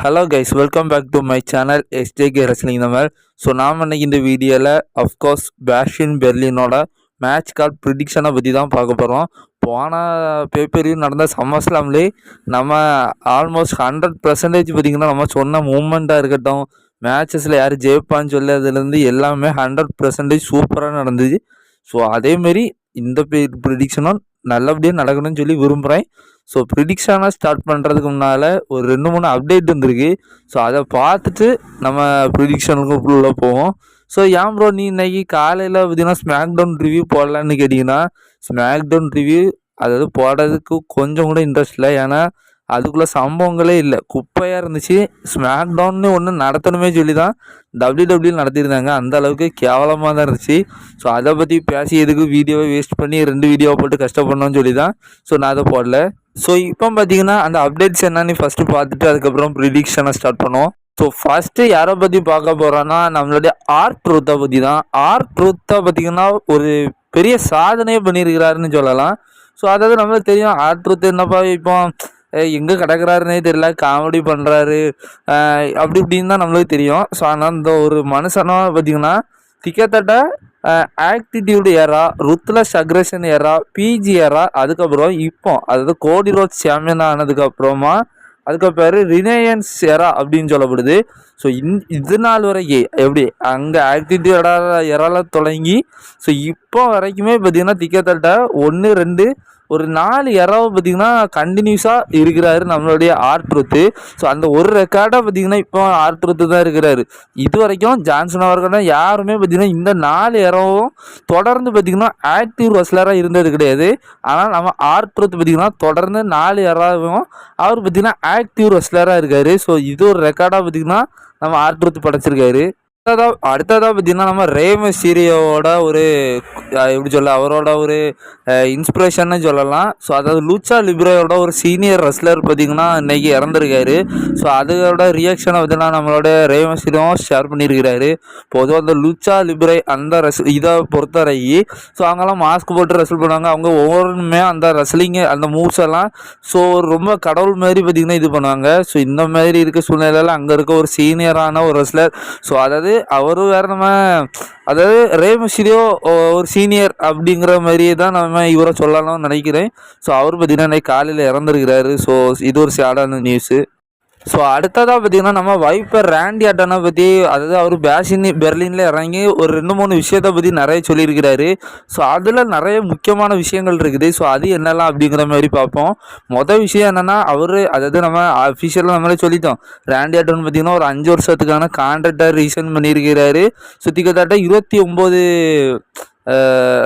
Hello guys welcome back to my channel S T K wrestling Tamil so நாம் இன்னைக்கு இந்த வீடியோவில் of course bash in பெர்லினோட மேட்ச் கார்ட் ப்ரிடிக்ஷனை பற்றி தான் பார்க்க போகிறோம் போன பேப்பரியூ நடந்த சம்மர்ஸ்லாம்லே நம்ம ஆல்மோஸ்ட் ஹண்ட்ரட் பர்சன்டேஜ் பார்த்திங்கன்னா நம்ம சொன்ன மூமெண்ட்டாக இருக்கட்டும் மேட்சஸில் யார் ஜெயிப்பான்னு சொல்லி அதுலேருந்து எல்லாமே ஹண்ட்ரட் பர்சன்டேஜ் சூப்பராக நடந்துச்சு. ஸோ அதேமாரி இந்த ப்ரிடிக்ஷனும் நல்லபடியாக நடக்கணும்னு சொல்லி விரும்புகிறேன் ஸோ ப்ரிடிக்ஷனாக ஸ்டார்ட் பண்ணுறதுக்கு முன்னால் ஒரு ரெண்டு மூணு அப்டேட் வந்திருக்கு ஸோ அதை பார்த்துட்டு நம்ம ப்ரிடிக்ஷனுக்கு உள்ளே போவோம். ஸோ ஏன் ப்ரோ நீ இன்னைக்கு காலையில் பார்த்தீங்கன்னா ஸ்மாக் டவுன் ரிவ்யூ போடலான்னு கேட்டிங்கன்னா ஸ்மாக் டவுன் ரிவ்யூ அதாவது போடுறதுக்கு கொஞ்சம் கூட இன்ட்ரெஸ்ட் இல்லை. ஏன்னா அதுக்குள்ளே சம்பவங்களே இல்லை. குப்பையாக இருந்துச்சு. ஸ்மாக் டவுன்னு ஒன்று நடத்தணுமே சொல்லி தான் டபிள்யூ டபிள்யூ நடத்தியிருந்தாங்க. அந்த அளவுக்கு கேவலமாக தான் இருந்துச்சு. ஸோ அதை பற்றி பேசி எதுக்கு வீடியோவை வேஸ்ட் பண்ணி ரெண்டு வீடியோவை போட்டு கஷ்டப்படணும்னு சொல்லி தான் ஸோ நான் அதை போடல. ஸோ இப்போ பார்த்தீங்கன்னா அந்த அப்டேட்ஸ் என்னன்னு ஃபஸ்ட்டு பார்த்துட்டு அதுக்கப்புறம் ப்ரிடிக்ஷனை ஸ்டார்ட் பண்ணுவோம். ஸோ ஃபஸ்ட்டு யாரை பற்றி பார்க்க போகிறோன்னா நம்மளுடைய ஆர்ட் ட்ரூத்தை பற்றி தான் ஆர்ட் ட்ரூத்தை பார்த்திங்கன்னா ஒரு பெரிய சாதனையே பண்ணியிருக்கிறாருன்னு சொல்லலாம். ஸோ அதாவது நம்மளுக்கு தெரியும் ஆர்ட் ட்ரூத் என்னப்பா இப்போ எங்கே கிடக்கிறாருனே தெரியல காமெடி பண்ணுறாரு அப்படி இப்படின்னு தான் நம்மளுக்கு தெரியும். ஸோ ஆனால் இந்த ஒரு மனுஷனாக பார்த்திங்கன்னா திக்கத்தட்ட attitude era ruthless aggression era P G era அதுக்கப்புறம் இப்போ. அதாவது கோடி ரோட் சாம்பியன் ஆனதுக்கப்புறமா அதுக்கு பேர் ரினையன்ஸ் எரா அப்படின்னு சொல்லப்படுது. ஸோ இந் இது நாள் வரைக்கும் எப்படி அங்கே ஆக்டிடியூடா எறால தொடங்கி ஸோ இப்போ வரைக்குமே பார்த்திங்கன்னா திக்கத்தட்ட ஒன்று ரெண்டு ஒரு நாலு இரவு பார்த்திங்கன்னா கண்டினியூஸாக இருக்கிறாரு நம்மளுடைய ஆர்ட்ருத்து ஸோ அந்த ஒரு ரெக்கார்டாக பார்த்திங்கன்னா இப்போ ஆர்ட்ருத்து தான் இருக்கிறாரு. இது வரைக்கும் ஜான்சன் அவர்கள் யாருமே பார்த்திங்கன்னா இந்த நாலு இரவும் தொடர்ந்து பார்த்திங்கன்னா ஆக்டிவ் ரெஸ்லராக இருந்தது கிடையாது. ஆனால் நம்ம ஆர்ட்ருத்து பார்த்திங்கன்னா தொடர்ந்து நாலு இரவும் அவர் பார்த்திங்கன்னா ஆக்டிவ் ரெஸ்லராக இருக்கார். ஸோ இது ஒரு ரெக்கார்டாக பார்த்திங்கன்னா நம்ம ஆர்ட்ருத்து படைச்சிருக்காரு. அடுத்ததாக அடுத்ததாக பார்த்தீங்கன்னா நம்ம ரேம சீரியோட ஒரு எப்படி சொல்ல அவரோட ஒரு இன்ஸ்பிரேஷன்னு சொல்லலாம். ஸோ அதாவது லூச்சா லிப்ரோட ஒரு சீனியர் ரெஸ்லர் பார்த்திங்கன்னா இன்றைக்கி இறந்துருக்காரு. ஸோ அதோட ரியாக்ஷனை பார்த்தீங்கன்னா நம்மளோட ரேம சீரியும் ஷேர் பண்ணியிருக்கிறாரு. பொதுவாக அந்த லூச்சா லிப்ரே அந்த ரெஸ் இதை பொறுத்தவரைக்கி ஸோ அவங்கெல்லாம் மாஸ்க் போட்டு ரெஸ்ல் பண்ணுவாங்க. அவங்க ஒவ்வொருமே அந்த ரெஸ்லிங்கு அந்த மூவ்ஸ் எல்லாம் ஸோ ரொம்ப கடவுள் மாதிரி பார்த்திங்கன்னா இது பண்ணுவாங்க. ஸோ இந்த மாதிரி இருக்க சூழ்நிலையில் அங்கே இருக்க ஒரு சீனியரான ஒரு ரெஸ்லர் ஸோ அதாவது அவரும் வேறு நம்ம அதாவது ரே மிஸ்டிரியோ ஒரு சீனியர் அப்படிங்கிற மாதிரியே தான் நம்ம இவரை சொல்லலாம்னு நினைக்கிறேன். ஸோ அவர் பார்த்தீங்கன்னா காலையில் இறந்துருக்கிறாரு. ஸோ இது ஒரு சேடான நியூஸு ஸோ அடுத்ததாக பார்த்தீங்கன்னா நம்ம வைப்பர் ரேண்டி அட்டனை பற்றி அதாவது அவர் பேஷின் பெர்லினில் இறங்கி ஒரு ரெண்டு மூணு விஷயத்தை பற்றி நிறைய சொல்லியிருக்கிறாரு. ஸோ அதில் நிறைய முக்கியமான விஷயங்கள் இருக்குது. ஸோ அது என்னெல்லாம் அப்படிங்கிற மாதிரி பார்ப்போம். மொதல் விஷயம் என்னென்னா அவர் அதாவது நம்ம அஃபிஷியலாக நம்மளே சொல்லிட்டோம். ரேண்டி அட்டன் பார்த்திங்கன்னா ஒரு அஞ்சு வருஷத்துக்கான கான்ட்ராக்டை ரீசன் பண்ணியிருக்கிறாரு. ஸோ கிட்டத்தட்ட இருபத்தி ஒம்பது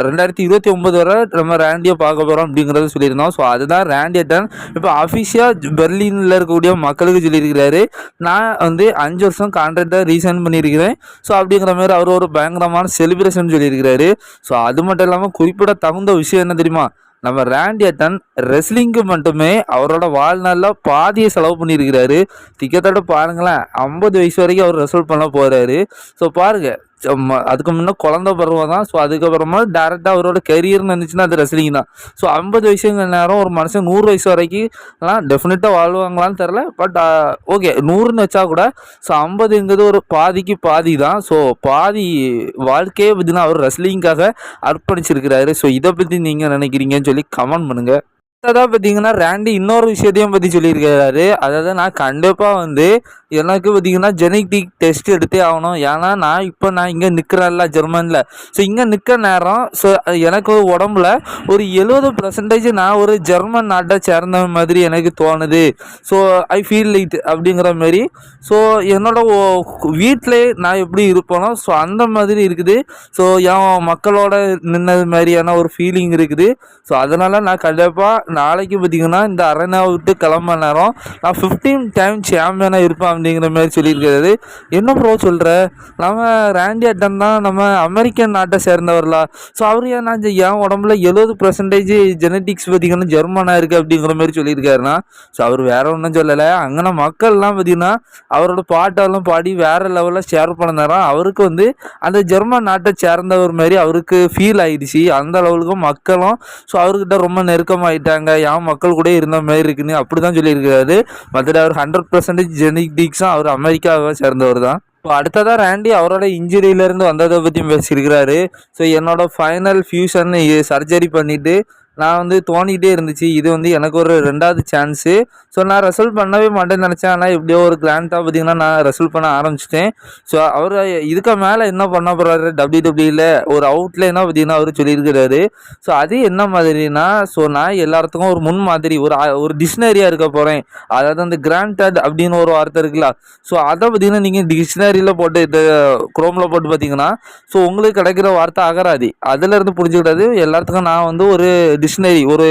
ரெண்டாயிரத்தி இருபத்தி ஒம்பது வரை நம்ம ரேண்டியை பார்க்க போகிறோம் அப்படிங்கிறத சொல்லியிருந்தோம். ஸோ அதுதான் ரேண்டியட்டன் இப்போ அஃபிஷியாக பெர்லினில் இருக்கக்கூடிய மக்களுக்கு சொல்லியிருக்கிறாரு நான் வந்து அஞ்சு வருஷம் கான்ட்ராக்டாக ரீசைன் பண்ணியிருக்கிறேன். ஸோ அப்படிங்கிற மாதிரி அவர் ஒரு பயங்கரமான செலிப்ரேஷன் சொல்லியிருக்கிறாரு. ஸோ அது மட்டும் இல்லாமல் குறிப்பிட தகுந்த விஷயம் என்ன தெரியுமா? நம்ம ரேண்டியட்டன் ரெஸ்லிங்க்கு மட்டுமே அவரோட வாழ்நாளில் பாதியை செலவு பண்ணியிருக்கிறாரு. திக்கத்தோட பாருங்களேன் ஐம்பது வயசு வரைக்கும் அவர் ரெசல்ட் பண்ண போகிறாரு ஸோ பாருங்கள் அதுக்கு முன்னே குழந்த பருவம் தான். ஸோ அதுக்கப்புறமா டேரெக்டாக அவரோட கெரியர்னு இருந்துச்சுன்னா அது ரெஸ்லிங் தான். ஸோ ஐம்பது வயசுங்கிற நேரம் ஒரு மனுஷன் நூறு வயசு வரைக்கும்லாம் டெஃபினட்டாக வாழ்வாங்களான்னு தெரில பட் ஓகே நூறுன்னு வச்சா கூட ஸோ ஐம்பதுங்கிறது ஒரு பாதிக்கு பாதி தான். ஸோ பாதி வாழ்க்கையே பார்த்தீங்கன்னா அவர் ரெஸ்லிங்காக அர்ப்பணிச்சிருக்கிறாரு. ஸோ இதை பற்றி நீங்கள் நினைக்கிறீங்கன்னு சொல்லி கமெண்ட் பண்ணுங்கள் அடுத்ததாக பார்த்தீங்கன்னா ரேண்டி இன்னொரு விஷயத்தையும் பற்றி சொல்லியிருக்கிறாரு. அதாவது நான் கண்டிப்பாக வந்து எனக்கு பார்த்தீங்கன்னா ஜெனட்டிக் டெஸ்ட் எடுத்தே ஆகணும். ஏன்னா நான் இப்போ நான் இங்கே நிற்கிறேன்ல ஜெர்மனில். ஸோ இங்கே நிற்கிற நேரம் ஸோ எனக்கு உடம்புல ஒரு எழுபது பர்சன்டேஜ் நான் ஒரு ஜெர்மன் நாட்டை சேர்ந்த மாதிரி எனக்கு தோணுது. ஸோ ஐ ஃபீல் லைட் அப்படிங்கிற மாதிரி. ஸோ என்னோட வீட்டிலே நான் எப்படி இருப்பேனோ ஸோ அந்த மாதிரி இருக்குது. ஸோ என் மக்களோட நின்னது மாதிரியான ஒரு ஃபீலிங் இருக்குது. ஸோ அதனால் நான் கண்டிப்பாக நாளைக்கு பார்த்தீங்கன்னா இந்த அரேனாவை விட்டு கிளம்ப நேரம் நான் ஃபிஃப்டீன் டைம் சாம்பியனாக இருப்பேன் அப்படிங்கிற மாதிரி சொல்லியிருக்கிறது. என்ன ப்ரோ சொல்கிற நம்ம ரேண்டி அட்டன் தான் நம்ம அமெரிக்கன் நாட்டை சேர்ந்தவர்களா ஸோ அவர் ஏன் நான் என் உடம்புல எழுபது பர்சன்டேஜ் ஜெனட்டிக்ஸ் பார்த்திங்கன்னா ஜெர்மனாக இருக்குது அப்படிங்கிற மாதிரி சொல்லியிருக்காருன்னா? ஸோ அவர் வேற ஒன்றும் சொல்லலை. அங்கே மக்கள்லாம் பார்த்திங்கன்னா அவரோட பாட்டெல்லாம் பாடி வேறு லெவலில் ஷேர் பண்ண நேரம் அவருக்கு வந்து அந்த ஜெர்மன் நாட்டை சேர்ந்தவர் மாதிரி அவருக்கு ஃபீல் ஆகிடுச்சு அந்த லெவலுக்கும் மக்களும் ஸோ அவர்கிட்ட ரொம்ப நெருக்கமாகிட்டாங்க இருக்காங்க என் மக்கள் கூட இருந்த மாதிரி இருக்குன்னு அப்படி தான் சொல்லியிருக்காரு. மற்ற அவர் ஹண்ட்ரட் பர்சன்டேஜ் ஜெனடிக்ஸும் அவர் அமெரிக்காவை சேர்ந்தவர் தான். இப்போ அடுத்ததாக ரேண்டி அவரோட இன்ஜுரியிலேருந்து வந்ததை பற்றியும் பேசியிருக்கிறாரு. ஸோ என்னோட ஃபைனல் ஃபியூஷன் சர்ஜரி பண்ணிவிட்டு நான் வந்து தோணிக்கிட்டே இருந்துச்சு. இது வந்து எனக்கு ஒரு ரெண்டாவது சான்ஸு ஸோ நான் ரெசல்ட் பண்ணவே மாட்டேன்னு நினச்சேன். ஆனால் எப்படியோ ஒரு கிளாண்டாக பார்த்தீங்கன்னா நான் ரெசல்ட் பண்ண ஆரம்பிச்சிட்டேன். ஸோ அவர் இதுக்கு மேலே என்ன பண்ண போகிறாரு டபிள்யூ டபிள்யூவில் ஒரு அவுட்லைனாக பார்த்தீங்கன்னா அவர் சொல்லியிருக்கிறாரு. ஸோ அது என்ன மாதிரினா ஸோ நான் எல்லாத்துக்கும் ஒரு முன் மாதிரி ஒரு ஒரு டிக்ஷனரியாக இருக்க போகிறேன் அதாவது அந்த கிராண்டட் அப்படின்னு ஒரு வார்த்தை இருக்குல்ல. ஸோ அதை பார்த்தீங்கன்னா நீங்கள் டிக்ஷனரியில் போட்டு இந்த குரோமில் போட்டு பார்த்தீங்கன்னா ஸோ உங்களுக்கு கிடைக்கிற வார்த்தை அகராதி. அதிலேருந்து புரிஞ்சுக்கிட்டது எல்லாத்துக்கும் நான் வந்து ஒரு டிக்ஷனரி ஒரு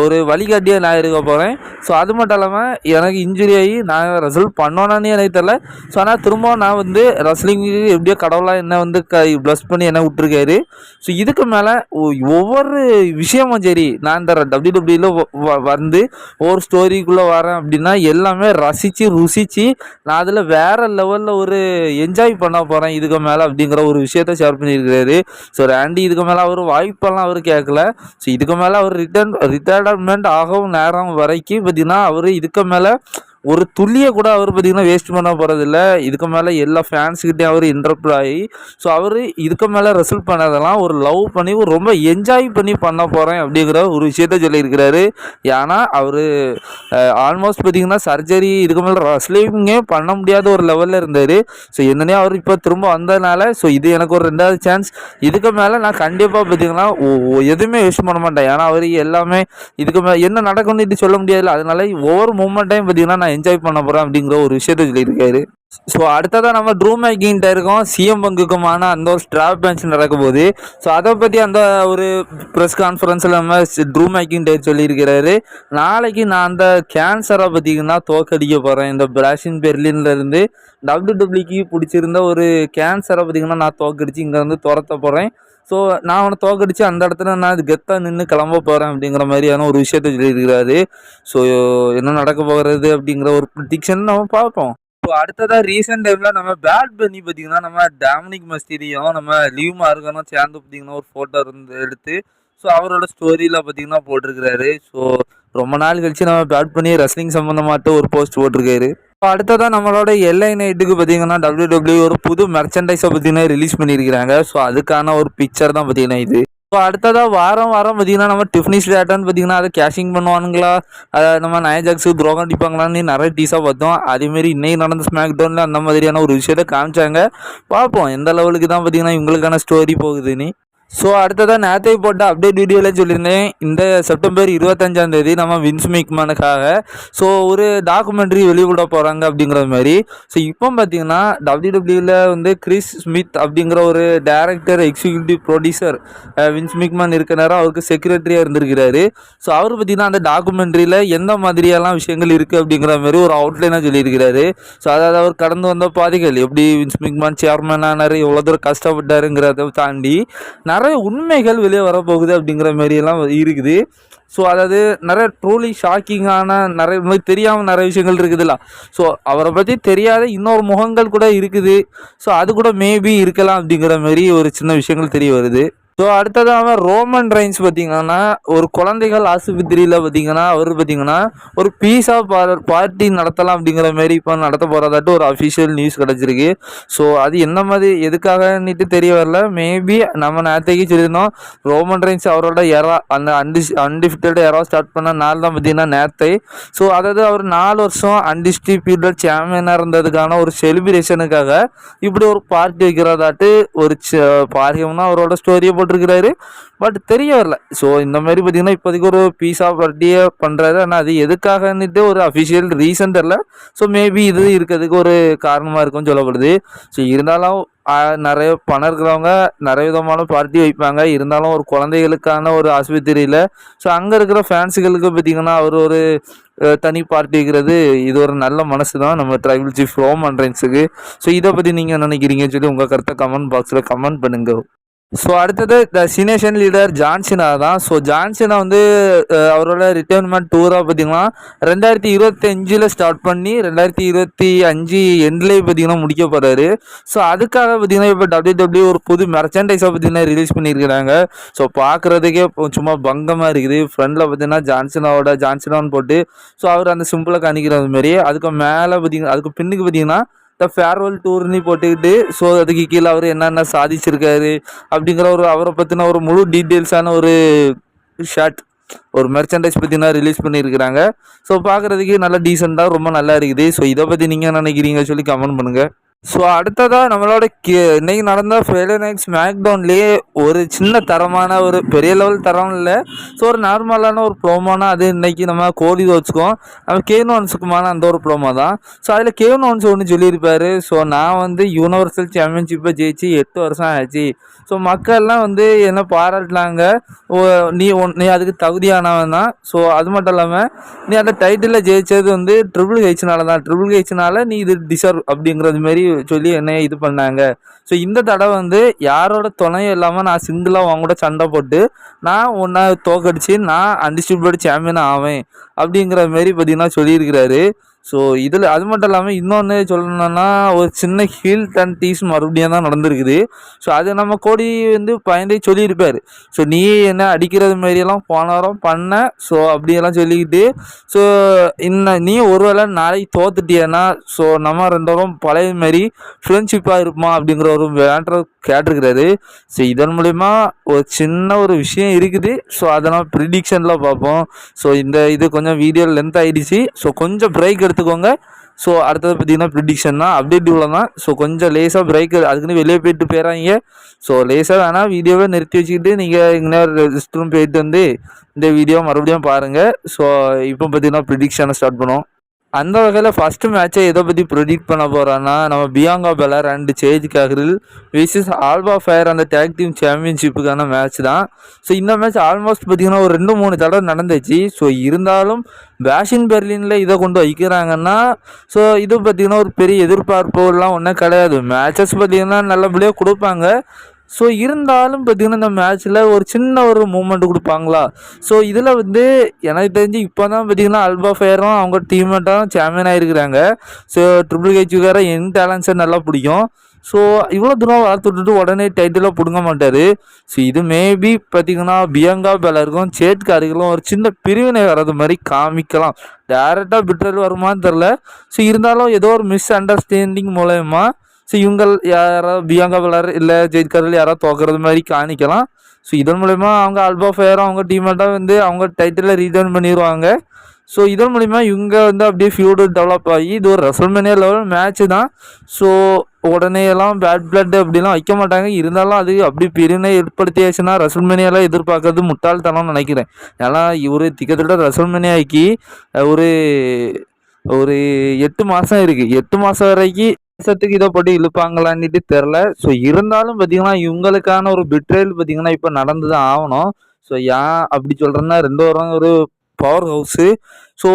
ஒரு வழிகாட்டியாக நான் இருக்க போகிறேன் ஸோ அது மட்டும் இல்லாமல் எனக்கு இன்ஜுரி ஆகி நான் ரெசல்ட் பண்ணோன்னு எனக்கு தெரில ஸோ ஆனால் திரும்பவும் நான் வந்து ரெஸ்லிங்கு எப்படியோ கடவுளாக என்ன வந்து க ப்ளஸ் பண்ணி என்ன விட்டுருக்காரு. ஸோ இதுக்கு மேலே ஒவ்வொரு விஷயமும் சரி நான் இந்த டபிள்யூ டபிள்யூவில் வந்து ஒவ்வொரு ஸ்டோரிக்குள்ளே வரேன் அப்படின்னா எல்லாமே ரசித்து ருசித்து நான் அதில் வேறு லெவலில் ஒரு என்ஜாய் பண்ண போகிறேன் இதுக்கு மேலே அப்படிங்கிற ஒரு விஷயத்த ஷேர் பண்ணியிருக்கிறாரு. ஸோ ஆண்டி இதுக்கு மேலே அவர் வாய்ப்பெல்லாம் அவர் கேட்கல ஸோ இதுக்கு மேலே அவர் ரிட்டர்ன் ரிட்டையர்மெண்ட் ஆகும் நேரம் வரைக்கும் பார்த்தீங்கன்னா அவர் இதுக்கு மேலே ஒரு துள்ளியை கூட அவர் பார்த்தீங்கன்னா வேஸ்ட் பண்ண போகிறதில்ல இதுக்கு மேலே எல்லா ஃபேன்ஸ்கிட்டையும் அவர் இன்டர்ப்ட் ஆகி ஸோ அவர் இதுக்கு மேலே ரெசல்ட் பண்ணதெல்லாம் ஒரு லவ் பண்ணி ஒரு ரொம்ப என்ஜாய் பண்ணி பண்ண போகிறேன் அப்படிங்கிற ஒரு விஷயத்த சொல்லியிருக்கிறாரு. ஏன்னா அவர் ஆல்மோஸ்ட் பார்த்தீங்கன்னா சர்ஜரி இதுக்கு மேலே ரெஸ்லிங்கே பண்ண முடியாத ஒரு லெவலில் இருந்தார். ஸோ என்னன்னே அவர் இப்போ திரும்ப வந்ததுனால ஸோ இது எனக்கு ஒரு ரெண்டாவது சான்ஸ் இதுக்கு மேலே நான் கண்டிப்பாக பார்த்தீங்கன்னா எதுவுமே வேஸ்ட் பண்ண மாட்டேன். ஏன்னா அவர் எல்லாமே இதுக்கு மேலே என்ன நடக்கும்னு இது சொல்ல முடியாதுல்ல. அதனால ஒவ்வொரு மூமெண்ட்டையும் பார்த்திங்கன்னா நான் என்ஜாய் பண்ண போகிறேன் அப்படிங்கிற ஒரு விஷயத்த சொல்லியிருக்காரு. ஸோ அடுத்ததாக நம்ம ட்ரூ மேக்கிங்கிட்ட இருக்கோம். சிஎம் பங்குக்குமான அந்த ஒரு ஸ்ட்ராப் மேட்ச் நடக்க போகுது ஸோ அதை பற்றி அந்த ஒரு ப்ரெஸ் கான்ஃபரன்ஸில் நம்ம ட்ரூ மேக்கிங்கிட்ட சொல்லியிருக்கிறாரு. நாளைக்கு நான் அந்த கேன்சரை பார்த்தீங்கன்னா தோக்கடிக்க போகிறேன் இந்த பிராசின் பெர்லின்ல இருந்து டபிள்யூ டபிள்யூக்கு பிடிச்சிருந்த ஒரு கேன்சரை பார்த்தீங்கன்னா நான் தோக்கடிச்சு இங்கேருந்து துரத்த போகிறேன் ஸோ நான் அவனை தோக்கடிச்சு அந்த இடத்துல நான் இது கெத்தாக நின்று கிளம்ப போகிறேன் அப்படிங்கிற மாதிரியான ஒரு விஷயத்த சொல்லியிருக்கிறாரு. ஸோ என்ன நடக்க போகிறது அப்படிங்கிற ஒரு ப்ரிடிக்ஷன் நம்ம பார்ப்போம். இப்போ அடுத்ததாக ரீசெண்ட் டைமில் நம்ம பேட் பண்ணி பார்த்தீங்கன்னா நம்ம டாமினிக் மஸ்திரியும் நம்ம லீவ் மார்கனும் சேர்ந்து பார்த்தீங்கன்னா ஒரு ஃபோட்டோ இருந்து எடுத்து ஸோ அவரோட ஸ்டோரியில் பார்த்தீங்கன்னா போட்டிருக்கிறாரு. ஸோ ரொம்ப நாள் கழிச்சு நம்ம பேட் பண்ணி ரெஸ்லிங் சம்மந்தமாட்ட ஒரு போஸ்ட் போட்டிருக்காரு. இப்போ அடுத்ததாக நம்மளோட எல்ஐ நைட்டுக்கு பார்த்தீங்கன்னா டபிள்யூ டபிள்யூ ஒரு புது மெர்ச்சன்டைஸை பார்த்தீங்கன்னா ரிலீஸ் பண்ணியிருக்கிறாங்க. ஸோ அதுக்கான ஒரு பிக்சர் தான் பார்த்தீங்கன்னா இது. இப்போ அடுத்ததாக வாரம் வாரம் பார்த்தீங்கன்னா நம்ம டிஃபனி டேட்டான்னு பார்த்தீங்கன்னா அதை கேஷிங் பண்ணுவானுங்களா? அதை நம்ம நயஜாக்ஸு துரோகம் அடிப்பாங்களான்னு நிறைய டீஸாக பார்த்தோம். அதேமாரி இன்னைக்கு நடந்த ஸ்மாக் டவுனில் அந்த மாதிரியான ஒரு விஷயத்த காமிச்சாங்க. பார்ப்போம் எந்த லெவலுக்கு தான் பார்த்தீங்கன்னா இவங்களுக்கான ஸ்டோரி போகுதுன்னு. ஸோ அடுத்ததாக நேற்றை போட்ட அப்டேட் வீடியோவில் சொல்லியிருந்தேன். இந்த செப்டம்பர் இருபத்தஞ்சாம் தேதி நம்ம வின்ஸ் மேக்மேனுக்காக ஸோ ஒரு டாக்குமெண்ட்ரி வெளியிட போகிறாங்க அப்படிங்கிற மாதிரி. ஸோ இப்போ பார்த்தீங்கன்னா டபிள்யூடபிள்யூவில் வந்து கிறிஸ் ஸ்மித் அப்படிங்கிற ஒரு director executive producer Vince McMahon இருக்க நேரம் அவருக்கு செக்ரட்டரியாக இருந்திருக்கிறாரு. ஸோ அவர் பார்த்தீங்கன்னா அந்த டாக்குமெண்ட்ரியில் எந்த மாதிரியெல்லாம் விஷயங்கள் இருக்குது அப்படிங்கிற மாதிரி ஒரு அவுட்லைனாக சொல்லியிருக்கிறாரு. ஸோ அதாவது அவர் கடந்து வந்த பாதைகள் எப்படி வின்ஸ் மிக்மான் சேர்மன் ஆனார் எவ்வளோ தூரம் கஷ்டப்பட்டாருங்கிறத தாண்டி நான் நிறைய உண்மைகள் வெளியே வரப்போகுது அப்படிங்கிற மாதிரியெல்லாம் இருக்குது. ஸோ அதாவது நிறைய ட்ரூலி ஷாக்கிங்கான நிறைய மாதிரி தெரியாமல் நிறைய விஷயங்கள் இருக்குதுல்ல. ஸோ அவரை பற்றி தெரியாத இன்னொரு முகங்கள் கூட இருக்குது. ஸோ அது கூட மேபி இருக்கலாம் அப்படிங்கிற மாதிரி ஒரு சின்ன விஷயங்கள் தெரிய வருது. ஸோ அடுத்ததாக ரோமன் ரைன்ஸ் பார்த்தீங்கன்னா ஒரு குழந்தைகள் ஆஸ்பத்திரியில் பார்த்தீங்கன்னா அவர் பார்த்தீங்கன்னா ஒரு பீஸா பார்ட்டி நடத்தலாம் அப்படிங்கிற மாதிரி இப்போ நடத்த போகிறதாட்டு ஒரு அஃபிஷியல் நியூஸ் கிடச்சிருக்கு. ஸோ அது என்ன மாதிரி எதுக்காகன்னுட்டு தெரிய வரல. மேபி நம்ம நேரத்தைக்கு சொல்லியிருந்தோம் ரோமன் ரைன்ஸ் அவரோட எரா அந்த அன்டி அன்டிஃபிட்டட் எரா ஸ்டார்ட் பண்ண நாள் தான் பார்த்தீங்கன்னா நேரத்தை ஸோ அதாவது அவர் நாலு வருஷம் அன்டிஸ்டிபியூட்டட் சாம்பியனாக இருந்ததுக்கான ஒரு செலிப்ரேஷனுக்காக இப்படி ஒரு பார்ட்டி வைக்கிறதாட்டு ஒரு பாரியம்னா அவரோட ஸ்டோரியை போட்டிருக்கிறாரு. பட் தெரிய வரல. ஸோ இந்த மாதிரி பார்த்தீங்கன்னா இப்போதைக்கு ஒரு பீஸா பார்ட்டியே பண்ணுறாரு ஆனால் அது எதுக்காகன்னுட்டு ஒரு அஃபிஷியல் ரீசன் தெரில ஸோ மேபி இது இருக்கிறதுக்கு ஒரு காரணமாக இருக்கும்னு சொல்லப்படுது. ஸோ இருந்தாலும் நிறைய பணம் இருக்கிறவங்க நிறைய விதமான பார்ட்டி வைப்பாங்க. இருந்தாலும் ஒரு குழந்தைகளுக்கான ஒரு ஆஸ்பத்திரியில் ஸோ அங்கே இருக்கிற ஃபேன்ஸுகளுக்கு பார்த்தீங்கன்னா அவர் ஒரு தனி பார்ட்டி வைக்கிறது இது ஒரு நல்ல மனசு தான் நம்ம ட்ரைபிள் சீஃப் ரோம் அண்ட்ரன்ஸுக்கு ஸோ இதை பற்றி நீங்கள் நினைக்கிறீங்கன்னு சொல்லி உங்கள் கருத்தை கமெண்ட் பாக்ஸில் கமெண்ட் பண்ணுங்க. ஸோ அடுத்தது the cenation leader John Cena தான். ஸோ ஜான்சினா வந்து அவரோட ரிட்டைர்மெண்ட் டூராக பார்த்தீங்கன்னா ரெண்டாயிரத்தி இருபத்தஞ்சில் ஸ்டார்ட் பண்ணி ரெண்டாயிரத்தி இருபத்தி அஞ்சு எண்ட்லேயே பார்த்தீங்கன்னா முடிக்க போகிறாரு ஸோ அதுக்காக பார்த்தீங்கன்னா இப்போ டபிள்யூ ஒரு புது மெர்ச்சன்டைஸாக பார்த்தீங்கன்னா ரிலீஸ் பண்ணியிருக்கிறாங்க. ஸோ பார்க்குறதுக்கே சும்மா பங்கமாக இருக்குது. ஃப்ரண்டில் பார்த்தீங்கன்னா ஜான்சினாவோட ஜான்சினான்னு போட்டு ஸோ அவர் அந்த சிம்பிளை காணிக்கிறது மாதிரி அதுக்கு மேலே பார்த்தீங்கன்னா அதுக்கு பின்னுக்கு பார்த்தீங்கன்னா த ஃபேர்வெல் டூர்னு போட்டுக்கிட்டு ஸோ அதுக்கு கீழே அவர் என்னென்ன சாதிச்சிருக்காரு அப்படிங்கிற ஒரு அவரை பற்றின ஒரு முழு டீட்டெயில்ஸான ஒரு ஷார்ட் ஒரு மெர்ச்சன்டைஸ் பற்றினா ரிலீஸ் பண்ணியிருக்கிறாங்க. ஸோ பார்க்குறதுக்கு நல்லா டீசெண்டாக ரொம்ப நல்லா இருக்குது. ஸோ இதை பற்றி நீங்கள் என்ன நினைக்கிறீங்க? சொல்லி கமெண்ட் பண்ணுங்கள் ஸோ அடுத்ததாக நம்மளோட கே இன்னைக்கு நடந்த ஃப்ரைடே நைட் ஸ்மாக்டவுன்லேயே ஒரு சின்ன தரமான ஒரு பெரிய லெவல் தரம் இல்லை. ஸோ ஒரு நார்மலான ஒரு ப்ரோமோனா அது இன்னைக்கு நம்ம கோடி வச்சுக்கோம் நம்ம கேன் ஒன்ஸுக்குமான அந்த ஒரு ப்ரோமோ தான். ஸோ அதில் கேன் ஒன்ஸ் ஒன்று சொல்லியிருப்பாரு. ஸோ நான் வந்து யூனிவர்சல் சாம்பியன்ஷிப்பை ஜெயிச்சு எட்டு வருஷம் ஆச்சு. ஸோ மக்கள்லாம் வந்து என்ன பாராட்டினாங்க. ஓ, நீ ஒன் நீ அதுக்கு தகுதியானவன் தான். ஸோ அது மட்டும் இல்லாமல் நீ அந்த டைட்டிலில் ஜெயிச்சது வந்து ட்ரிபிள் ஹெச்னால தான். ட்ரிபிள் ஹெச்னால நீ இது டிசர்வ் அப்படிங்கிறது மாரி சொல்லி என்னை இது பண்ணாங்க. ஸோ இந்த தடவை வந்து யாரோட துணையும் இல்லாமல் நான் சிங்கிளாக அவங்க கூட சண்டை போட்டு நான் ஒன்றா தோக்கடிச்சு நான் அன்டிஸ்ட்ரிபியூட் சாம்பியன் ஆவேன் அப்படிங்கிற மாரி பார்த்தீங்கன்னா சொல்லியிருக்கிறாரு. ஸோ இதில் அது மட்டும் இல்லாமல் இன்னொன்று சொல்லணும்னா ஒரு சின்ன ஹீல் அண்ட் டீஸ் மறுபடியும் தான் நடந்திருக்குது. ஸோ அது நம்ம கோடி வந்து பயந்தே சொல்லியிருப்பார். ஸோ நீ என்ன அடிக்கிறது மாரியெல்லாம் போன வாரம் பண்ண? ஸோ அப்படியெல்லாம் சொல்லிக்கிட்டு ஸோ இன்னும் நீ ஒருவேளை நாளைக்கு தோத்துட்டியன்னா ஸோ நம்ம ரெண்டு வாரம் பழைய மாதிரி ஃப்ரெண்ட்ஷிப்பாக இருப்போமா அப்படிங்கிற ஒரு வேண்டர் கேட்டிருக்கிறாரு. ஸோ இதன் மூலிமா ஒரு சின்ன ஒரு விஷயம் இருக்குது. ஸோ அதை ப்ரிடிக்ஷனில் பார்ப்போம். ஸோ இந்த இது கொஞ்சம் வீடியோ லென்த் ஆகிடுச்சு ஸோ கொஞ்சம் பிரேக் பார்த்துக்கோங்க ஸோ அடுத்தது பார்த்தீங்கன்னா ப்ரிடிக்ஷன் தான். அப்டேட் இவ்வளோ தான். ஸோ கொஞ்சம் லேசாக பிரேக் அதுக்குன்னு வெளியே போயிட்டு போயிடறாங்க ஸோ லேசாக வேணால் வீடியோவை நிறுத்தி வச்சுக்கிட்டு நீங்கள் இங்கே ரெஸ்ட் ரூம் போயிட்டு வந்து இந்த வீடியோ மறுபடியும் பாருங்கள் ஸோ இப்போ பார்த்தீங்கன்னா ப்ரிடிக்ஷனை ஸ்டார்ட் பண்ணுவோம். அந்த வகையில் ஃபஸ்ட்டு மேட்சை எதை பற்றி ப்ரொடியூட் பண்ண போகிறான்னா நம்ம Bianca Belair and Jade Cargill versus Alba Fyre அந்த டேக் டீம் சாம்பியன்ஷிப்புக்கான மேட்ச் தான். ஸோ இந்த மேட்ச் ஆல்மோஸ்ட் பார்த்தீங்கன்னா ஒரு ரெண்டு மூணு தடவை நடந்துச்சு. ஸோ இருந்தாலும் பேஷின் பெர்லினில் இதை கொண்டு வைக்கிறாங்கன்னா ஸோ இது பார்த்தீங்கன்னா ஒரு பெரிய எதிர்பார்ப்புலாம் ஒன்றும் கிடையாது. மேட்சஸ் பார்த்தீங்கன்னா நல்லபடியாக கொடுப்பாங்க. ஸோ இருந்தாலும் பார்த்தீங்கன்னா இந்த மேட்ச்சில் ஒரு சின்ன ஒரு மூமெண்ட் கொடுப்பாங்களா? ஸோ இதில் வந்து எனக்கு தெரிஞ்சு இப்போ தான் பார்த்தீங்கன்னா அல்பா ஃபயரும் அவங்க டீம்மேட்டாக சாம்பியன் ஆகிருக்கிறாங்க ஸோ ட்ரிபிள் ஹெச்சுக்கார என் டேலண்ட்ஸை நல்லா பிடிக்கும். ஸோ இவ்வளோ தூரம் வளர்த்து விட்டுட்டு உடனே டைட்டிலாக பிடுங்க மாட்டார். ஸோ இது மேபி பார்த்தீங்கன்னா பியங்கா பெலருக்கும் சேட்காரிகளும் ஒரு சின்ன பிரிவினை வர்றது மாதிரி காமிக்கலாம். டேரெக்டாக பிட்ரல் வருமான்னு தெரில ஸோ இருந்தாலும் ஏதோ ஒரு மிஸ் அண்டர்ஸ்டாண்டிங் மூலயமா ஸோ இவங்க யாராவது பியாங்கா பெலர் இல்லை ஜெயித்கரில் யாராவது தோக்குறது மாதிரி காணிக்கலாம். ஸோ இதன் மூலயமா அவங்க அல்பா ஃபயரும் அவங்க டீமேட்டாக வந்து அவங்க டைட்டிலில் ரீடர்ன் பண்ணிடுவாங்க ஸோ இதன் மூலிமா இவங்க வந்து அப்படியே ஃபியூடு டெவலப் ஆகி இது ஒரு ரெசல்மேனியா லெவல் மேட்ச்சு தான். ஸோ உடனே எல்லாம் பேட் பிளட் அப்படிலாம் வைக்க மாட்டாங்க. இருந்தாலும் அது அப்படி பிரிவினை ஏற்படுத்தியாச்சுன்னா ரசல்மேனியாலாம் எதிர்பார்க்கறது முட்டாள்தனம்னு நினைக்கிறேன். ஏன்னா இவர் திக்கத்தோட ரசல்மேனியாக்கி ஒரு ஒரு எட்டு மாதம் இருக்குது எட்டு மாதம் வரைக்கும் வருஷத்துக்கு இதை போட்டு இழுப்பாங்களான்னுட்டு தெரில ஸோ இருந்தாலும் பார்த்தீங்கன்னா இவங்களுக்கான ஒரு பிட்ரேல் பார்த்தீங்கன்னா இப்போ நடந்து தான் ஆகணும். ஸோ ஏன் அப்படி சொல்கிறேன்னா ரெண்டு வாரம். ஒரு பவர் ஹவுஸு ஸோ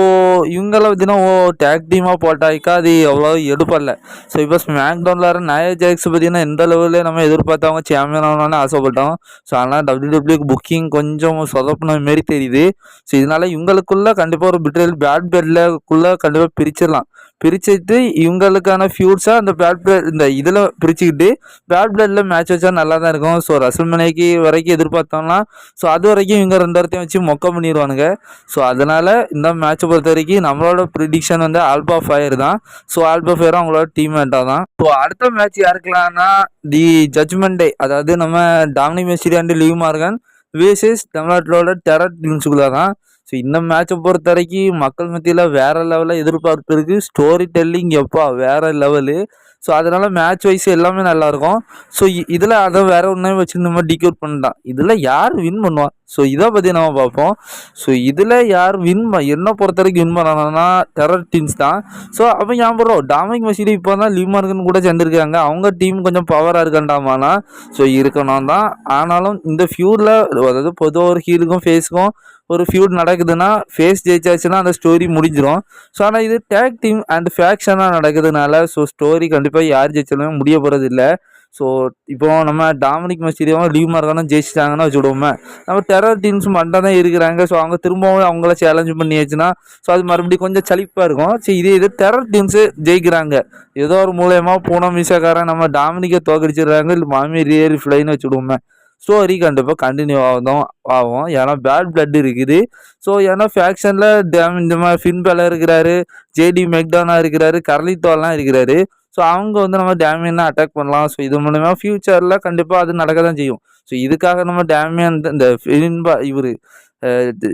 இவங்கள பார்த்தீங்கன்னா ஓ டேக் டீமாக போட்டாக்கா அது அவ்வளோ எடுப்படல ஸோ இப்போ ஸ்மாக் டவுனில் நயா ஜாக்ஸ் பார்த்தீங்கன்னா எந்த லெவலில் நம்ம எதிர்பார்த்தவங்க சாம்பியன் ஆகணும்னு ஆசைப்பட்டோம். ஸோ அதனால் டபிள்யூடபிள்யூக்கு புக்கிங் கொஞ்சம் சொதப்பின மாரி தெரியுது. ஸோ இதனால் இவங்களுக்குள்ளே கண்டிப்பாக ஒரு பிட்ரேல் பேட் பெட்லக்குள்ளே கண்டிப்பாக பிரிச்சிடலாம். பிரிச்சுட்டு இவங்களுக்கான ஃபியூட்ஸாக அந்த பேட் பிளட் இந்த இதில் பிரிச்சுக்கிட்டு பேட் பிளட்டில் மேட்ச் வச்சா நல்லா தான் இருக்கும். ஸோ ரசல்மனைக்கு வரைக்கும் எதிர்பார்த்தோம்னா ஸோ அது வரைக்கும் இவங்க ரெண்டு இடத்தையும் வச்சு மொக்க பண்ணிடுவானுங்க ஸோ அதனால் இந்த மேட்ச் மேட்ச்சை பொறுத்த வரைக்கும் நம்மளோட ப்ரிடிக்ஷன் வந்து ஆல்பா ஃபயர் தான். ஸோ ஆல்பா ஃபயரும் அவங்களோட டீம்மேட்டாக தான். ஸோ அடுத்த மேட்ச் யாருக்கலாம்னா தி ஜட்ஜ்மெண்ட் டே அதாவது நம்ம Dominik Mysterio and Liv Morgan versus தமிழ்நாட்டிலோட டெரட் டீம்ஸுக்குள்ள தான் ஸோ இந்த மேட்சை பொறுத்த வரைக்கும் மக்கள் மத்தியில் வேற லெவலில் எதிர்பார்ப்பு இருக்குது ஸ்டோரி டெல்லிங் எப்பா வேறு லெவலு ஸோ அதனால் மேட்ச் வைஸ் எல்லாமே நல்லாயிருக்கும். ஸோ இதில் அதை வேற ஒன்றே வச்சு இந்த மாதிரி டிக்யூட் பண்ணிட்டான். இதில் யார் வின் பண்ணுவா? ஸோ இதை பற்றி நம்ம பார்ப்போம். ஸோ இதில் யார் வின் என்ன பொறுத்த வரைக்கும் வின் பண்ணாங்கன்னா டெரர் டீம்ஸ் தான். ஸோ அப்போ ஏன் ப்ரோ டாமிக் மசீடி இப்போ தான் லீமார்கன் கூட சேர்ந்துருக்காங்க. அவங்க டீம் கொஞ்சம் பவராக இருக்கண்டாமானா ஸோ இருக்கணும் தான். ஆனாலும் இந்த ஃபியூரில் அதாவது பொதுவாக ஒரு ஹீலுக்கும் ஃபேஸுக்கும் ஒரு ஃபியூட் நடக்குதுன்னா ஃபேஸ் ஜெயிச்சாச்சுன்னா அந்த ஸ்டோரி முடிஞ்சிடும் ஸோ ஆனால் இது டேக் டீம் அண்ட் ஃபேக்ஷனாக நடக்குதுனால ஸோ ஸ்டோரி கண்டிப்பாக யார் ஜெயிச்சாலும் முடிய போகிறது இல்லை. ஸோ இப்போ நம்ம டாமினிக் மெஸ்டீரியாவும் லீவ் மார்க்கான ஜெயிச்சிட்டாங்கன்னா வச்சுடுவோமே நம்ம டெரர் டீம்ஸ் மட்டும் தான் இருக்கிறாங்க. ஸோ அவங்க திரும்பவும் அவங்கள சேலஞ்ச் பண்ணியாச்சுன்னா ஸோ அது மறுபடியும் கொஞ்சம் சளிப்பாக இருக்கும். ஸோ இதே இது டெரர் டீம்ஸு ஜெயிக்கிறாங்க. ஏதோ ஒரு மூலயமா பூனம் மீசாக்காரன் நம்ம டாமினிக்கை தோக்கடிச்சிடுறாங்க. இல்லை மாமி ரியல் ஃப்ளைன்னு வச்சுடுவோமே ஸ்டோரி கண்டிப்பாக கண்டினியூ ஆகும் ஆகும். ஏன்னா பேட் பிளட் இருக்குது. ஸோ ஏன்னா ஃபேக்ஷனில் டேம் இந்த மாதிரி ஃபின்பெல்லாம் இருக்கிறாரு ஜேடி மெக்டானா இருக்கிறாரு கர்லித்தோலாம் இருக்கிறாரு. ஸோ அவங்க வந்து நம்ம டேமியனை அட்டாக் பண்ணலாம். ஸோ இது மூலிமா ஃப்யூச்சரில் கண்டிப்பாக அது நடக்க தான் செய்யும். ஸோ இதுக்காக நம்ம டேமியன் இந்த ஃபின்பா இவர்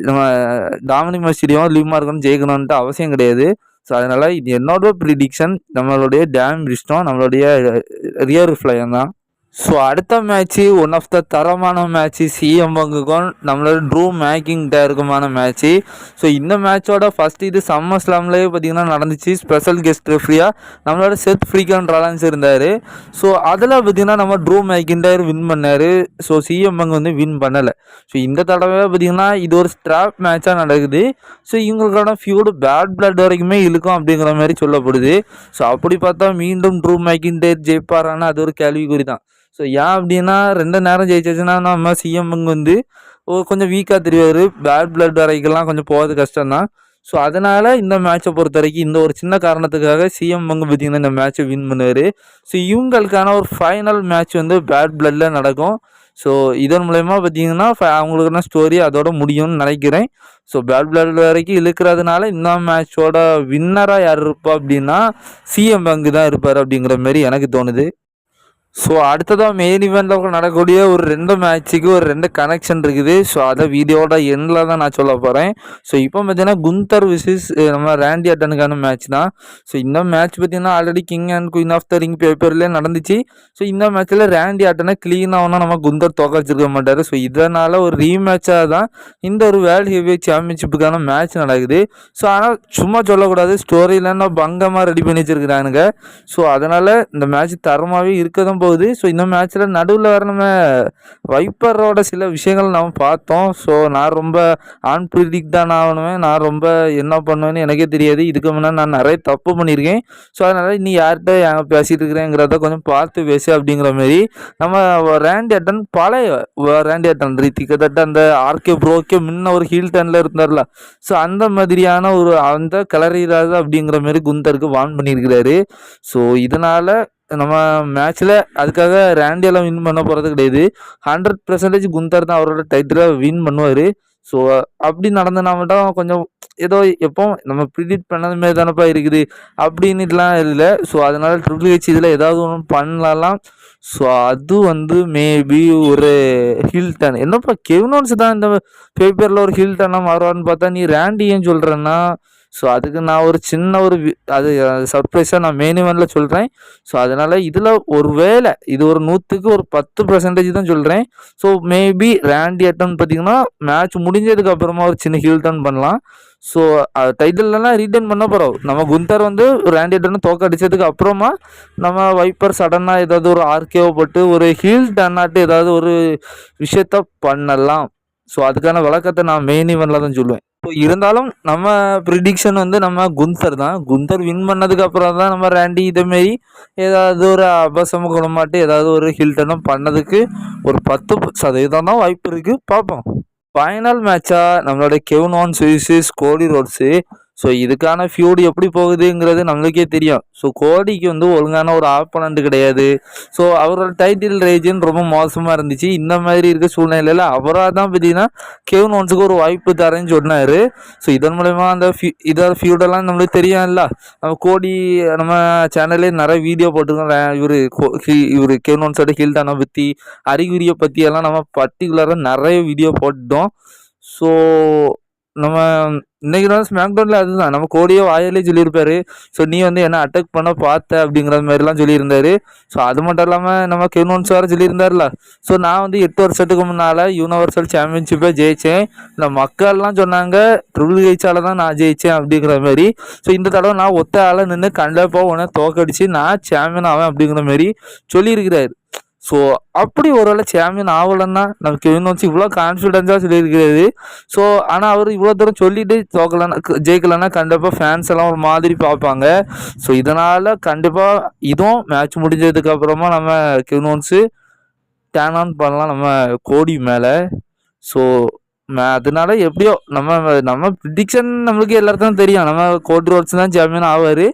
நம்ம டாமினிக் மஸ்டியும் லிவ்மார்க்கணும் ஜெயிக்கணும்ன்ட்டு அவசியம் கிடையாது. ஸோ அதனால் இது என்னோட ப்ரிடிக்ஷன் நம்மளுடைய டேம் இஷ்டம் நம்மளுடைய ரியர் ஃப்ளையன் தான். ஸோ அடுத்த மேட்ச்சு ஒன் ஆஃப் த தரமான மேட்ச்சு சிஎம் பங்குக்கும் நம்மளோட ட்ரூ மேக்கிங்கிட்ட இருக்குமான மேட்ச்சு ஸோ இந்த மேட்சோட ஃபஸ்ட் இது சம்மர் ஸ்லாம்லேயே பார்த்தீங்கன்னா நடந்துச்சு. ஸ்பெஷல் கெஸ்ட் ரெஃப்ரியாக நம்மளோட செத் ஃப்ரீக்கன் ராலன்ஸ் இருந்தார். ஸோ அதில் பார்த்தீங்கன்னா நம்ம ட்ரூ மேக்கிண்டர் வின் பண்ணார். ஸோ சிஎம் பங்கு வந்து வின் பண்ணலை. ஸோ இந்த தடவை பார்த்தீங்கன்னா இது ஒரு ஸ்ட்ராப் மேட்சாக நடக்குது. ஸோ இவங்களுக்கான ஃபியூடு பேட் பிளட் வரைக்குமே இழுக்கும் அப்படிங்கிற மாதிரி சொல்லப்படுது. ஸோ அப்படி பார்த்தா மீண்டும் ட்ரூ மேக்கிண்டர் ஜெயிப்பாரான்னு அது ஒரு கேள்விக்குறி தான் ஸோ ஏன் அப்படின்னா ரெண்டு நேரம் ஜெயிச்சிச்சுன்னா நம்ம சிஎம்முங்க வந்து கொஞ்சம் வீக்காக தெரிவார். பேட் பிளட் வரைக்கெல்லாம் கொஞ்சம் போகிறது கஷ்டம் தான் ஸோ அதனால் இந்த மேட்சை பொறுத்த வரைக்கும் இந்த ஒரு சின்ன காரணத்துக்காக சிஎம் பங்கு பார்த்தீங்கன்னா இந்த மேட்ச்சை வின் பண்ணுவார். ஸோ இவங்களுக்கான ஒரு ஃபைனல் மேட்ச் வந்து பேட் பிளட்டில் நடக்கும். ஸோ இதன் மூலயமா பார்த்தீங்கன்னா அவங்களுக்கான ஸ்டோரி அதோட முடியும்னு நினைக்கிறேன். ஸோ பேட் பிளட் வரைக்கும் இழுக்கிறதுனால இந்த மேட்சோட வின்னராக யார் இருப்பா அப்படின்னா சிஎம் பங்கு தான் இருப்பார் அப்படிங்கிற மாதிரி எனக்கு தோணுது. ஸோ அடுத்ததாக மெயின் இவெண்ட்டில் நடக்கக்கூடிய ஒரு ரெண்டு மேட்ச்சுக்கு ஒரு ரெண்டு கனெக்ஷன் இருக்குது. ஸோ அதை வீடியோட எண்டில் தான் நான் சொல்ல போகிறேன் ஸோ இப்போ பார்த்தீங்கன்னா குந்தர் விசிஸ் நம்ம ரேண்டி அட்டனுக்கான மேட்ச் தான். ஸோ இந்த மேட்ச் பார்த்தீங்கன்னா already king and queen of the ring பேப்பர்லேயே நடந்துச்சு. ஸோ இந்த மேட்ச்சில் ரேண்டி அட்டனை க்ளீன் ஆகணும் நம்ம குந்தர் தோக்கச்சிருக்க மாட்டார். ஸோ இதனால் ஒரு ரீமேட்சாக தான் இந்த ஒரு வேர்ல்டு ஹெவி சாம்பியன்ஷிப்புக்கான மேட்ச் நடக்குது. ஸோ ஆனால் சும்மா சொல்லக்கூடாது. ஸ்டோரியில் பங்கமாக ரெடி பண்ணி வச்சிருக்கிறானுங்க. ஸோ அதனால் இந்த மேட்ச் தரமாகவே இருக்க தான் போகுது. ஸோ இந்த மேட்ச்சில் நடுவில் வர நம்ம வைப்பரோட சில விஷயங்கள் நம்ம பார்த்தோம். ஸோ நான் ரொம்ப ஆன் பிரீதிக் தான் ஆகணுவேன் நான் ரொம்ப என்ன பண்ணுவேன்னு எனக்கே தெரியாது. இதுக்கு முன்னாடி நான் நிறைய தப்பு பண்ணியிருக்கேன். ஸோ அதனால் நீ யார்கிட்ட பேசிகிட்டு இருக்கிறேங்கிறத கொஞ்சம் பார்த்து பேசு அப்படிங்கிற மாதிரி நம்ம ரேண்டி அட்டன் பழைய ரேண்டி அட்டன் கிட்டத்தட்ட அந்த ஆர்கே ப்ரோக்கே முன்ன ஒரு ஹீல் டன்ல இருந்தார்ல. ஸோ அந்த மாதிரியான ஒரு அந்த கலரிராது அப்படிங்கிற மாதிரி குந்தருக்கு வான் பண்ணியிருக்கிறாரு. ஸோ இதனால் நம்ம மேட்ச்சில் அதுக்காக ரேண்டியெல்லாம் வின் பண்ண போகிறது கிடையாது. ஹண்ட்ரட் பர்சன்டேஜ் குந்தர் தான் அவரோட டைட்டிலை வின் பண்ணுவார். ஸோ அப்படி நடந்தனா மட்டும் கொஞ்சம் ஏதோ எப்போ நம்ம ப்ரிடிக்ட் பண்ணது மாரி தானப்பா இருக்குது. அப்படின்னுலாம் இல்லை. ஸோ அதனால் ட்ரிபிள் ஹெச் இதில் ஏதாவது ஒன்று பண்ணலாம். ஸோ அது வந்து மேபி ஒரு ஹில்டன் என்னப்பா கெவினோன்ஸ் தான் இந்த பேப்பரில் ஒரு ஹில்டனாக மாறுவான்னு பார்த்தா நீ ரேண்டி ஏன் சொல்கிறேன்னா ஸோ அதுக்கு நான் ஒரு சின்ன ஒரு அது சர்ப்ரைஸாக நான் மெயின் இவனில் சொல்கிறேன் ஸோ அதனால் இதில் ஒரு வேலை இது ஒரு நூற்றுக்கு ஒரு பத்து பர்சன்டேஜ் தான் சொல்கிறேன் ஸோ மேபி ரேண்டி அட்டன் பார்த்தீங்கன்னா மேட்ச் முடிஞ்சதுக்கு அப்புறமா ஒரு சின்ன ஹீல் டர்ன் பண்ணலாம். ஸோ டைட்டில்லாம் ரீட்டர்ன் பண்ண போகிறோம் நம்ம குந்தர் வந்து ரேண்டி அட்டன் தோக்க அடித்ததுக்கு அப்புறமா நம்ம வைப்பர் சடனாக ஏதாவது ஒரு ஆர்கேவோ போட்டு ஒரு ஹீல் டர்னாட்டு ஏதாவது ஒரு விஷயத்த பண்ணலாம். ஸோ அதுக்கான விளக்கத்தை நான் மெயின் இவனில் தான் சொல்லுவேன் இப்போ இருந்தாலும் நம்ம ப்ரிடிக்ஷன் வந்து நம்ம குந்தர் தான். குந்தர் வின் பண்ணதுக்கு அப்புறம் தான் நம்ம ரேண்டி இதேமாரி ஏதாவது ஒரு அபசம குணமாட்டு ஏதாவது ஒரு ஹில்டனும் பண்ணதுக்கு ஒரு பத்து சதவீதம் தான் வாய்ப்பு இருக்குது பார்ப்போம். ஃபைனல் மேட்சாக நம்மளோட கெவன் ஆன் சுவிசிஸ் கோடி ரோட்ஸு ஸோ இதுக்கான ஃபியூடு எப்படி போகுதுங்கிறது நம்மளுக்கே தெரியும். ஸோ கோடிக்கு வந்து ஒழுங்கான ஒரு ஆப்பனண்ட் கிடையாது. ஸோ அவரோட டைட்டில் ரேஜின் ரொம்ப மோசமாக இருந்துச்சு. இந்த மாதிரி இருக்க சூழ்நிலையில் அவராக தான் பார்த்தீங்கன்னா கேவன் ஒன்ஸுக்கு ஒரு வாய்ப்பு தரேன்னு சொன்னார். ஸோ இதன் மூலயமா அந்த ஃபியூ இதோட ஃபியூடெல்லாம் நம்மளுக்கு தெரியும்ல. நம்ம கோடி நம்ம சேனல்லே நிறைய வீடியோ போட்டிருக்கோம் இவர் இவர் கேவன் ஒன்ஸோட ஹில்டானை பற்றி அறிகுறியை பற்றி எல்லாம் நம்ம பர்டிகுலராக நிறைய வீடியோ போட்டோம். ஸோ நம்ம இன்னைக்கு தான் ஸ்மாக்டவுனில் அதுதான். நம்ம கோடியோ வாயிலே சொல்லியிருப்பாரு. ஸோ நீ வந்து என்ன அட்டாக் பண்ண பார்த்த அப்படிங்கிற மாதிரிலாம் சொல்லியிருந்தாரு. ஸோ அது மட்டும் இல்லாமல் நம்ம கெனோன்ஸ் வேறு சொல்லியிருந்தார்ல. ஸோ நான் வந்து எட்டு வருஷத்துக்கு முன்னால் யூனிவர்சல் சாம்பியன்ஷிப்பை ஜெயித்தேன் இந்த மக்கள்லாம் சொன்னாங்க ட்ரிபிள் ஜெயிச்சால தான் நான் ஜெயித்தேன் அப்படிங்கிற மாதிரி. ஸோ இந்த தடவை நான் ஒத்த ஆளை நின்று கண்டிப்பாக உன்னை தோக்கடிச்சு நான் சாம்பியன் ஆவேன் அப்படிங்கிற மாதிரி சொல்லியிருக்கிறாரு. ஸோ அப்படி ஒரு வேளை சாம்பியன் ஆகலைன்னா நம்ம கெவின் வச்சு இவ்வளோ கான்ஃபிடென்ஸாக சொல்லியிருக்கிறது. ஸோ ஆனால் அவர் இவ்வளோ தூரம் சொல்லிட்டு தோக்கலன்னா ஜெயிக்கலன்னா கண்டிப்பாக ஃபேன்ஸ் எல்லாம் ஒரு மாதிரி பார்ப்பாங்க. ஸோ இதனால் கண்டிப்பாக இதுவும் மேட்ச் முடிஞ்சதுக்கப்புறமா நம்ம கிவ்னோன்ஸு டேன் ஆன் பண்ணலாம் நம்ம கோடி மேலே. ஸோ அதனால எப்படியோ நம்ம நம்ம ப்ரிடிக்ஷன் நம்மளுக்கு எல்லாருக்கும் தெரியும். நம்ம கோட் ரோட்ஸ் தான் சாம்பியன் ஆவார்.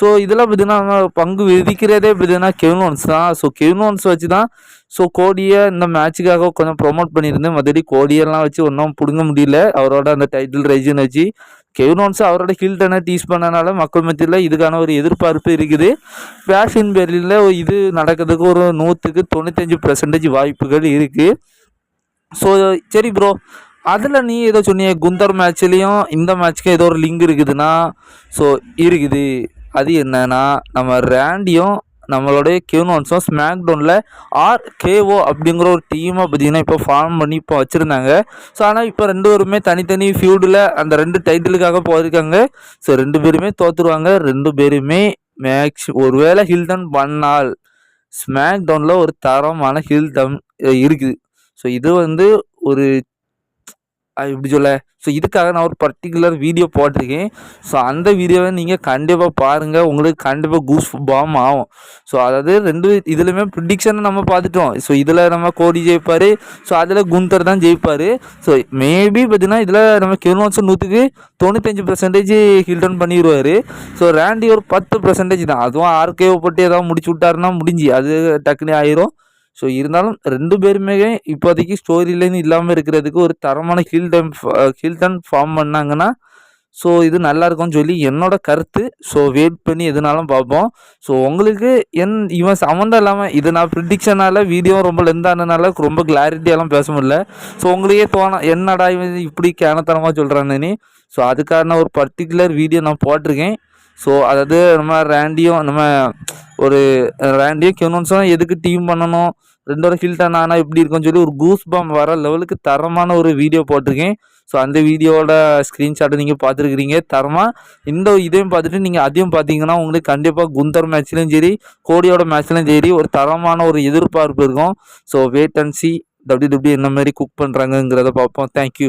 ஸோ இதெல்லாம் பார்த்தீங்கன்னா நம்ம பங்கு விதிக்கிறதே பார்த்தீங்கன்னா கெவினோன்ஸ் தான். ஸோ கெவினோன்ஸ் வச்சு தான் ஸோ கோடியை இந்த மேட்சுக்காக கொஞ்சம் ப்ரொமோட் பண்ணியிருந்தேன் மற்றபடி கோடியெல்லாம் வச்சு ஒன்றும் பிடுங்க முடியல. அவரோட அந்த டைட்டில் ரைஜின் வச்சு கெவின் அவரோட அவரோட ஹில்டனை டீஸ் பண்ணனால மக்கள் மத்தியில் இதுக்கான ஒரு எதிர்பார்ப்பு இருக்குது. ஃபேஷன் பேரில் இது நடக்கிறதுக்கு ஒரு நூற்றுக்கு தொண்ணூத்தஞ்சு பர்சன்டேஜ் வாய்ப்புகள் இருக்குது ஸோ சரி ப்ரோ அதில் நீ ஏதோ சொன்னிய குந்தர் மேட்ச்லேயும் இந்த மேட்ச்க்கு ஏதோ ஒரு லிங்க் இருக்குதுன்னா ஸோ இருக்குது. அது என்னன்னா நம்ம ரேண்டியும் நம்மளுடைய கியூனோன்ஸும் ஸ்மாக் டவுனில் ஆர் கேஓ அப்படிங்கிற ஒரு டீமை பார்த்தீங்கன்னா இப்போ ஃபார்ம் பண்ணி இப்போ வச்சுருந்தாங்க. ஸோ ஆனால் இப்போ ரெண்டு பேருமே தனித்தனி ஃபியூடில் அந்த ரெண்டு டைட்டிலுக்காக போயிருக்காங்க. ஸோ ரெண்டு பேருமே தோற்றுருவாங்க ரெண்டு பேருமே மேக்ஸ் ஒருவேளை ஹில்டன் பண்ணால் ஸ்மாக் டவுனில் ஒரு தரமான ஹில் டம் இருக்குது. ஸோ இது வந்து ஒரு எப்படி சொல்ல. ஸோ இதுக்காக நான் ஒரு பர்டிகுலர் வீடியோ போட்டிருக்கேன். ஸோ அந்த வீடியோவை நீங்கள் கண்டிப்பாக பாருங்கள் உங்களுக்கு கண்டிப்பாக கூஸ் பாம் ஆகும். ஸோ அதாவது ரெண்டு இதுலையுமே ப்ரிடிக்ஷனை நம்ம பார்த்துட்டோம். ஸோ இதில் நம்ம கோடி ஜெயிப்பார். ஸோ அதில் குந்தர் தான் ஜெயிப்பார். ஸோ மேபி பார்த்தீங்கன்னா இதில் நம்ம கெல்வான்ஸும் நூற்றுக்கு தொண்ணூத்தஞ்சு பர்சன்டேஜ் ஹில்டன் பண்ணிடுவார் ஸோ ரேண்டி ஒரு பத்து பர்சன்டேஜ் தான். அதுவும் ஆர்கேவை போட்டு ஏதாவது முடிச்சு விட்டாருன்னா முடிஞ்சு. அது டக்குனே ஆயிரும். ஸோ இருந்தாலும் ரெண்டு பேருமே இப்போதைக்கு ஸ்டோரி லைன் இல்லாமல் இருக்கிறதுக்கு ஒரு தரமான heel time heel turn form பண்ணாங்கன்னா ஸோ இது நல்லா இருக்கும்னு சொல்லி என்னோட கருத்து. ஸோ வெயிட் பண்ணி எதுனாலும் பார்ப்போம். ஸோ உங்களுக்கு என் இவன் சம்மந்தம் இல்லாமல் இது நான் ப்ரிடிக்ஷனால் வீடியோ ரொம்ப லெந்தானதுனால ரொம்ப கிளாரிட்டியெல்லாம் பேச முடியல. ஸோ உங்களுக்கே தோணும் என்னடா இவன் இப்படி கேனத்தனமாக சொல்கிறான்னு ஸோ அதுக்கான ஒரு பர்டிகுலர் வீடியோ நான் போட்டிருக்கேன். ஸோ அதாவது நம்ம ரேண்டியும் நம்ம ஒரு ரேண்டியும் கெனோன்ஸும் எதுக்கு டீம் பண்ணணும்? ரெண்டோட ஹில்டன் ஆனால் எப்படி இருக்கும்னு சொல்லி ஒரு கூஸ் பம் வர லெவலுக்கு தரமான ஒரு வீடியோ போட்டிருக்கேன். ஸோ அந்த வீடியோவோட ஸ்க்ரீன்ஷாட்டை நீங்கள் பார்த்துருக்குறீங்க. தரமாக இந்த இதையும் பார்த்துட்டு நீங்கள் அதையும் பார்த்தீங்கன்னா உங்களுக்கு கண்டிப்பாக குந்தர் மேட்ச்லையும் சரி கோடியோட மேட்ச்லையும் சரி ஒரு தரமான ஒரு எதிர்பார்ப்பு இருக்கும். So Wade and C W W என்ன மாதிரி குக் பண்ணுறாங்கங்கிறத பார்ப்போம். தேங்க்யூ